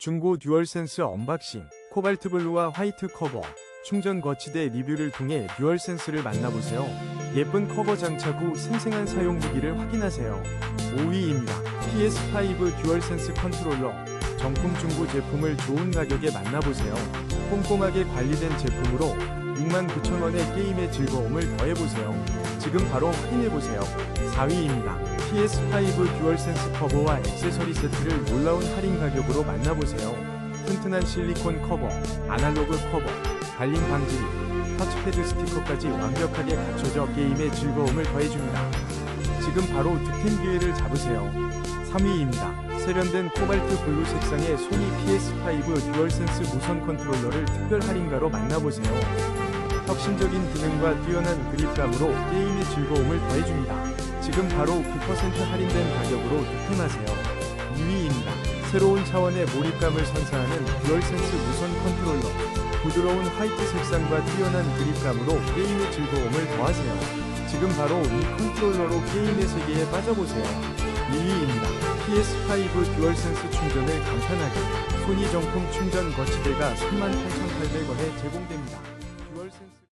중고 듀얼센스 언박싱, 코발트 블루와 화이트 커버, 충전 거치대 리뷰를 통해 듀얼센스를 만나보세요. 예쁜 커버 장착 후 생생한 사용 후기를 확인하세요. 5위입니다. PS5 듀얼센스 컨트롤러. 정품 중고 제품을 좋은 가격에 만나보세요. 꼼꼼하게 관리된 제품으로 69,000원의 게임의 즐거움을 더해보세요. 지금 바로 확인해보세요. 4위입니다. PS5 듀얼센스 커버와 액세서리 세트를 놀라운 할인 가격으로 만나보세요. 튼튼한 실리콘 커버, 아날로그 커버, 발림 방지리, 터치패드 스티커까지 완벽하게 갖춰져 게임의 즐거움을 더해줍니다. 지금 바로 득템 기회를 잡으세요. 3위입니다. 세련된 코발트 블루 색상의 소니 PS5 듀얼센스 무선 컨트롤러를 특별 할인가로 만나보세요. 혁신적인 기능과 뛰어난 그립감으로 게임의 즐거움을 더해줍니다. 지금 바로 9% 할인된 가격으로 득템하세요. 2위입니다. 새로운 차원의 몰입감을 선사하는 듀얼센스 무선 컨트롤러. 부드러운 화이트 색상과 뛰어난 그립감으로 게임의 즐거움을 더하세요. 지금 바로 이 컨트롤러로 게임의 세계에 빠져보세요. 1위입니다. PS5 듀얼센스 충전을 간편하게 소니 정품 충전 거치대가 38,800원에 제공됩니다. ever since